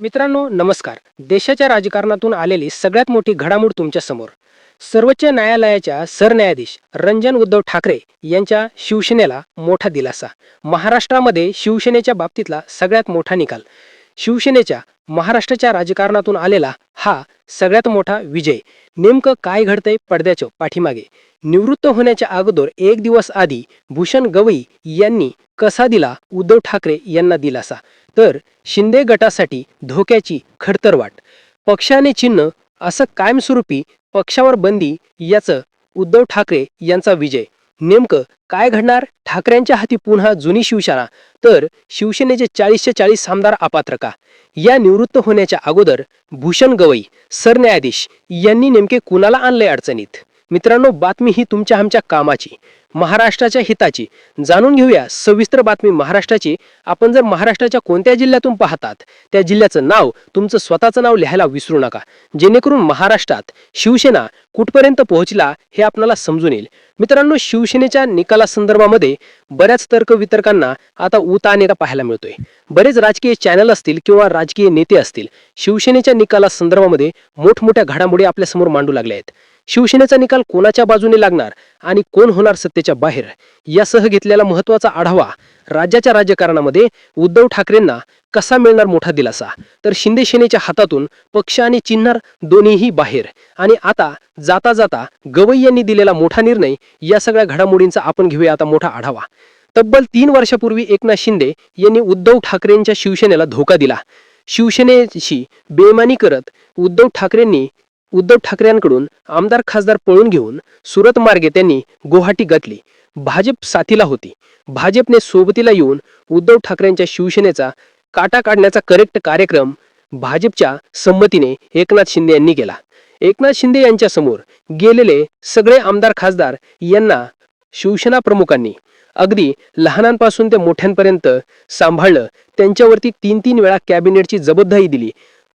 मित्रांनो नमस्कार. देशाच्या राजकारणातून आलेली सगळ्यात मोठी घडामोड तुमच्यासमोर. सर्वोच्च न्यायालयाच्या सरन्यायाधीश रंजन उद्धव ठाकरे यांच्या शिवसेनेला मोठा दिलासा. महाराष्ट्रामध्ये शिवसेनेच्या बाबतीतला सगळ्यात मोठा निकाल. शिवसेनेच्या महाराष्ट्राच्या राजकारणातून आलेला हा सगळ्यात मोठा विजय. नेमकं काय घडतंय पडद्याच्या पाठीमागे? निवृत्त होण्याच्या अगोदर एक दिवस आधी भूषण गवई यांनी कसा दिला? उद्धव ठाकरे यांना दिलासा. तर शिंदे गटासाठी धोक्याची खडतर वाट पक्षाने चिन्ह असं कायमस्वरूपी पक्षावर बंदी याचं उद्धव ठाकरे यांचा विजय. नेमकं काय घडणार? ठाकरेंच्या हाती पुन्हा जुनी शिवसेना. तर शिवसेनेचे चाळीसशे चाळीस आमदार अपात्र का या निवृत्त होण्याच्या अगोदर भूषण गवई सरन्यायाधीश यांनी नेमके कुणाला आणले अडचणीत? मित्रांनो बातमी ही तुमच्या आमच्या कामाची महाराष्ट्राच्या हिताची. जाणून घेऊया सविस्तर बातमी महाराष्ट्राची. आपण जर महाराष्ट्राच्या कोणत्या जिल्ह्यातून पाहतात त्या जिल्ह्याचं नाव तुमचं स्वतःचं नाव लिहायला विसरू नका. जेणेकरून महाराष्ट्रात शिवसेना कुठपर्यंत पोहोचला हे आपल्याला समजून येईल. मित्रांनो शिवसेनेच्या निकाला संदर्भामध्ये बऱ्याच तर्कवितर्कांना आता उतानेरा पाहायला मिळतोय. बरेच राजकीय चॅनल असतील किंवा राजकीय नेते असतील शिवसेनेच्या निकाला संदर्भामध्ये मोठमोठ्या घडामोडी आपल्यासमोर मांडू लागल्या आहेत. शिवसेनेचा निकाल कोणाच्या बाजूने लागणार आणि कोण होणार सत्तेच्या बाहेर? यासह घेतलेला महत्त्वाचा आढावा राज्याच्या राजकारणामध्ये उद्धव ठाकरेंना कसा मिळणार मोठा दिलासा? तर शिंदे सेनेच्या हातातून पक्ष आणि चिन्हार दोन्हीही बाहेर. आणि आता जाता जाता गवई यांनी दिलेला मोठा निर्णय या सगळ्या घडामोडींचा आपण घेऊया आता मोठा आढावा. तब्बल तीन वर्षापूर्वी एकनाथ शिंदे यांनी उद्धव ठाकरेंच्या शिवसेनेला धोका दिला. शिवसेनेशी बेमानी करत उद्धव ठाकरेंनी उद्धव ठाकरेंकडून आमदार खासदार पळून घेऊन सुरत मार्गे त्यांनी गुवाहाटी गाठली. भाजप साथीला होती. भाजपने सोबतीला येऊन उद्धव ठाकरेंच्या शिवसेनेचा काटा काढण्याचा करेक्ट कार्यक्रम भाजपच्या संमतीने एकनाथ शिंदे यांनी केला. एकनाथ शिंदे यांच्या समोर गेलेले सगळे आमदार खासदार यांना शिवसेना प्रमुखांनी अगदी लहानांपासून ते मोठ्यांपर्यंत सांभाळलं. त्यांच्यावरती तीन तीन वेळा कॅबिनेटची जबाबदारी दिली.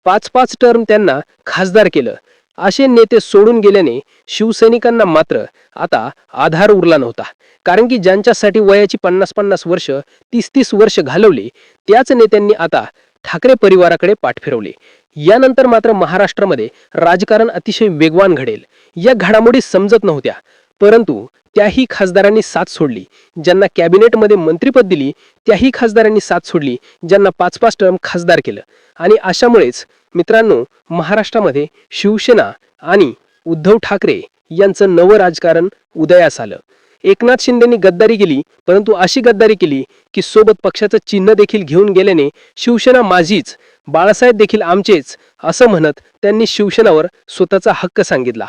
पाच पाच टर्म त्यांना खासदार केलं. असे नेते सोडून गेल्याने शिवसैनिकांना मात्र आता आधार उरला नव्हता. कारण की ज्यांच्यासाठी वयाची पन्नास पन्नास वर्ष तीस तीस वर्ष घालवली त्याच नेत्यांनी आता ठाकरे परिवाराकडे पाठ फिरवले. यानंतर मात्र महाराष्ट्रामध्ये राजकारण अतिशय वेगवान घडेल. या घडामोडी समजत नव्हत्या. परंतु त्याही खासदारांनी साथ सोडली. ज्यांना कॅबिनेटमध्ये मंत्रीपद दिली त्याही खासदारांनी साथ सोडली ज्यांना पाच पाच टर्म खासदार केलं. आणि अशामुळेच मित्रांनो महाराष्ट्रामध्ये शिवसेना आणि उद्धव ठाकरे यांचं नवं राजकारण उदयास आलं. एकनाथ शिंदेनी गद्दारी केली परंतु अशी गद्दारी केली की सोबत पक्षाचं चिन्ह देखील घेऊन गेल्याने शिवसेना माझीच बाळासाहेब देखील आमचेच असं म्हणत त्यांनी शिवसेनावर स्वतःचा हक्क सांगितला.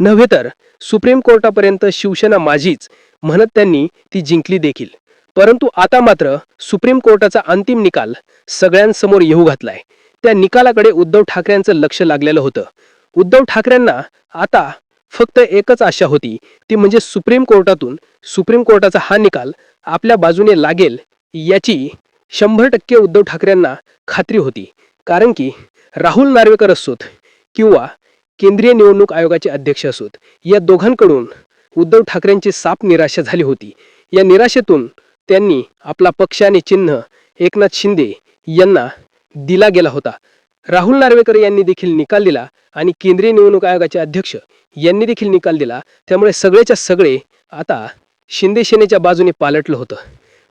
नव्हे तर सुप्रीम कोर्टापर्यंत शिवसेना माझीच म्हणत त्यांनी ती जिंकली देखील. परंतु आता मात्र सुप्रीम कोर्टाचा अंतिम निकाल सगळ्यांसमोर येऊ घातलाय. त्या निकालाकडे उद्धव ठाकरेंचं लक्ष लागलेलं होतं. उद्धव ठाकरेंना आता फक्त एकच आशा होती ती म्हणजे सुप्रीम कोर्टातून सुप्रीम कोर्टाचा हा निकाल आपल्या बाजूने लागेल याची शंभर टक्के उद्धव ठाकरेंना खात्री होती. कारण की राहुल नार्वेकर असोत किंवा केंद्रीय निवडणूक आयोगाचे अध्यक्ष असोत. या दोघांकडून उद्धव ठाकरेंची साप निराशा झाली होती. या निराशेतून त्यांनी आपला पक्ष आणि चिन्ह एकनाथ शिंदे यांना दिला गेला होता. राहुल नार्वेकर यांनी देखील निकाल दिला आणि केंद्रीय निवडणूक आयोगाचे अध्यक्ष यांनी देखील निकाल दिला. त्यामुळे सगळेच्या सगळे आता शिंदे सेनेच्या बाजूने पालटलं होतं.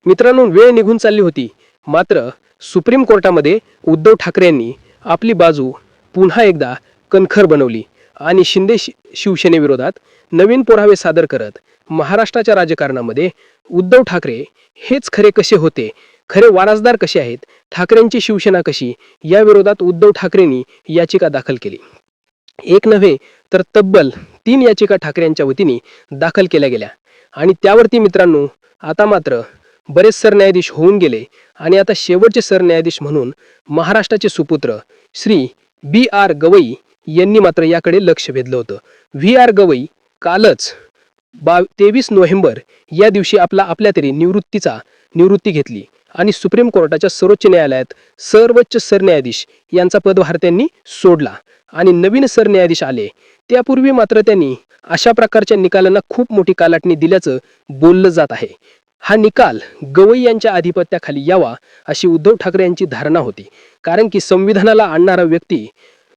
मित्रांनो वेळ निघून चालली होती. मात्र सुप्रीम कोर्टामध्ये उद्धव ठाकरे यांनी आपली बाजू पुन्हा एकदा कणखर बनवली आणि शिंदे शि शिवसेनेविरोधात नवीन पुरावे सादर करत महाराष्ट्राच्या राजकारणामध्ये उद्धव ठाकरे हेच खरे कसे होते खरे वारसदार कसे आहेत ठाकरेंची शिवसेना कशी या विरोधात उद्धव ठाकरेंनी याचिका दाखल केली. एक नव्हे तर तब्बल तीन याचिका ठाकरेंच्या वतीने दाखल केल्या गेल्या. आणि त्यावरती मित्रांनो आता मात्र बरेच सरन्यायाधीश होऊन गेले आणि आता शेवटचे सरन्यायाधीश म्हणून महाराष्ट्राचे सुपुत्र श्री बी आर गवई यांनी मात्र याकडे लक्ष वेधलं होतं. व्ही आर गवई कालच बा तेवीस नोव्हेंबर या दिवशी आपला आपल्या तरी निवृत्तीचा निवृत्ती घेतली आणि सुप्रीम कोर्टाच्या सर्वोच्च न्यायालयात सर्वोच्च सरन्यायाधीश यांचा पदभार त्यांनी सोडला आणि नवीन सरन्यायाधीश आले. त्यापूर्वी मात्र त्यांनी अशा प्रकारच्या निकालांना खूप मोठी कालाटणी दिल्याचं बोललं जात आहे. हा निकाल गवई यांच्या आधिपत्याखाली यावा अशी उद्धव ठाकरे यांची धारणा होती. कारण की संविधानाला आणणारा व्यक्ती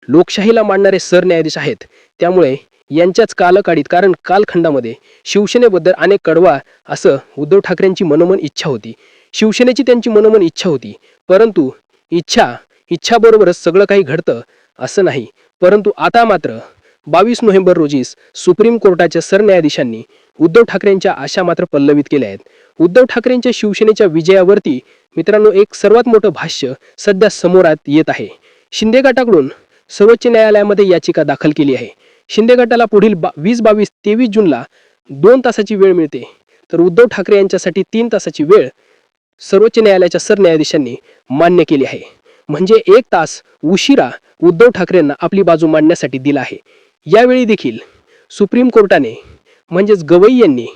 लोकशाहीला मांडणारे सरन्यायाधीश आहेत. त्यामुळे यांच्याच कालकाळीत कारण कालखंडामध्ये शिवसेनेबद्दल अनेक कडवा असं उद्धव ठाकरेंची मनोमन इच्छा होती. शिवसेनेची त्यांची मनोमन इच्छा होती. परंतु इच्छा इच्छाबरोबरच सगळं काही घडतं असं नाही. परंतु आता मात्र बावीस नोव्हेंबर रोजीच सुप्रीम कोर्टाच्या सरन्यायाधीशांनी उद्धव ठाकरेंच्या आशा मात्र पल्लवित केल्या आहेत. उद्धव ठाकरेंच्या शिवसेनेच्या विजयावरती मित्रांनो एक सर्वात मोठं भाष्य सध्या समोरात येत आहे. शिंदे गटाकडून सर्वोच्च न्यायालयामध्ये याचिका दाखल केली आहे. शिंदे गटाला पुढील बा वीस बावीस तेवीस जूनला दोन तासाची वेळ मिळते. तर उद्धव ठाकरे यांच्यासाठी तीन तासाची वेळ सर्वोच्च न्यायालयाच्या सरन्यायाधीशांनी मान्य केली आहे. म्हणजे एक तास उशिरा उद्धव ठाकरेंना आपली बाजू मांडण्यासाठी दिला आहे. यावेळी देखील सुप्रीम कोर्टाने म्हणजेच गवई यांनी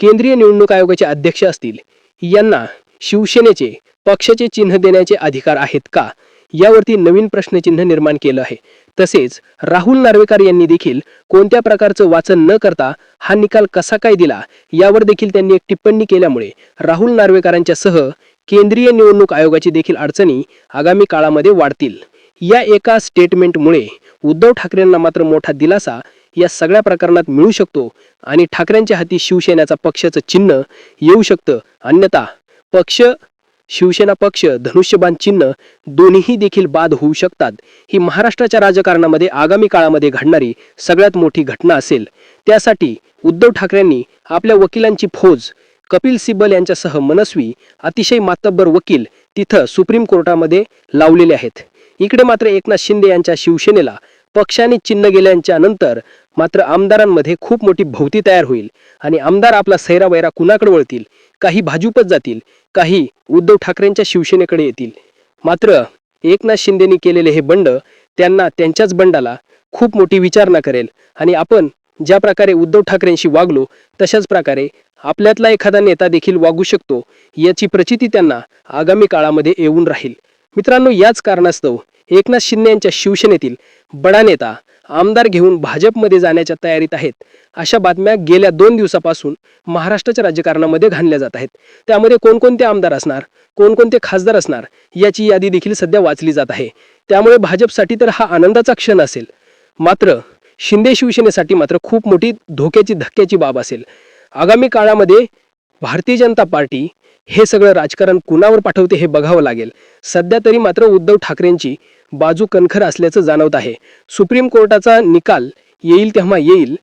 केंद्रीय निवडणूक आयोगाचे अध्यक्ष असतील यांना शिवसेनेचे पक्षाचे चिन्ह देण्याचे अधिकार आहेत का? यावरती नवीन प्रश्नचिन्ह निर्माण केलं आहे. तसेच राहुल नार्वेकर यांनी देखील कोणत्या प्रकारचं वाचन न करता हा निकाल कसा काय दिला यावर देखील त्यांनी एक टिप्पणी केल्यामुळे राहुल नार्वेकरांच्या सह केंद्रीय निवडणूक आयोगाची देखील अडचणी आगामी काळामध्ये वाढतील. या एका स्टेटमेंटमुळे उद्धव ठाकरेंना मात्र मोठा दिलासा या सगळ्या प्रकरणात मिळू शकतो आणि ठाकरेंच्या हाती शिवसेनेचा पक्षाचं चिन्ह येऊ शकतं. अन्यथा पक्ष शिवसेना पक्ष धनुष्यबाण चिन्ह दोन्हीही देखील बाद होऊ शकतात. ही महाराष्ट्राच्या राजकारणामध्ये आगामी काळामध्ये घडणारी सगळ्यात मोठी घटना असेल. त्यासाठी उद्धव ठाकरेंनी आपल्या वकिलांची फौज कपिल सिब्बल यांच्यासह मनस्वी अतिशय मातब्बर वकील तिथं सुप्रीम कोर्टामध्ये लावलेले आहेत. इकडे मात्र एकनाथ शिंदे यांच्या शिवसेनेला पक्षाने चिन्ह गेल्याच्यानंतर मात्र आमदारांमध्ये खूप मोठी भोवती तयार होईल आणि आमदार आपला सैरा वैरा कुणाकडे वळतील? काही भाजपत जातील काही उद्धव ठाकरेंच्या शिवसेनेकडे येतील. मात्र एकनाथ शिंदेनी केलेले हे बंड त्यांना त्यांच्याच बंडाला खूप मोठी विचारणा करेल आणि आपण ज्या प्रकारे उद्धव ठाकरेंशी वागलो तशाच प्रकारे आपल्यातला एखादा नेता देखील वागू शकतो याची प्रचिती त्यांना आगामी काळामध्ये येऊन राहील. मित्रांनो याच कारणास्तव एकनाथ शिंदे यांच्या शिवसेनेतील बडा नेता आमदार घेऊन भाजपमध्ये जाण्याच्या तयारीत आहेत. अशा बातम्या गेल्या दोन दिवसापासून महाराष्ट्राच्या राजकारणामध्ये घालल्या जात आहेत. त्यामध्ये कोणकोणते आमदार असणार कोणकोणते खासदार असणार याची यादी देखील सध्या वाचली जात आहे. त्यामुळे भाजपसाठी तर हा आनंदाचा क्षण असेल. मात्र शिंदे शिवसेनेसाठी मात्र खूप मोठी धोक्याची धक्क्याची बाब असेल. आगामी काळामध्ये भारतीय जनता पार्टी हे सगळं राजकारण कुणावर पाठवते हे बघावं लागेल. सध्या तरी मात्र उद्धव ठाकरेंची बाजू कणखर असल्याचं जाणवत आहे. सुप्रीम कोर्टाचा निकाल येईल तेव्हा येईल.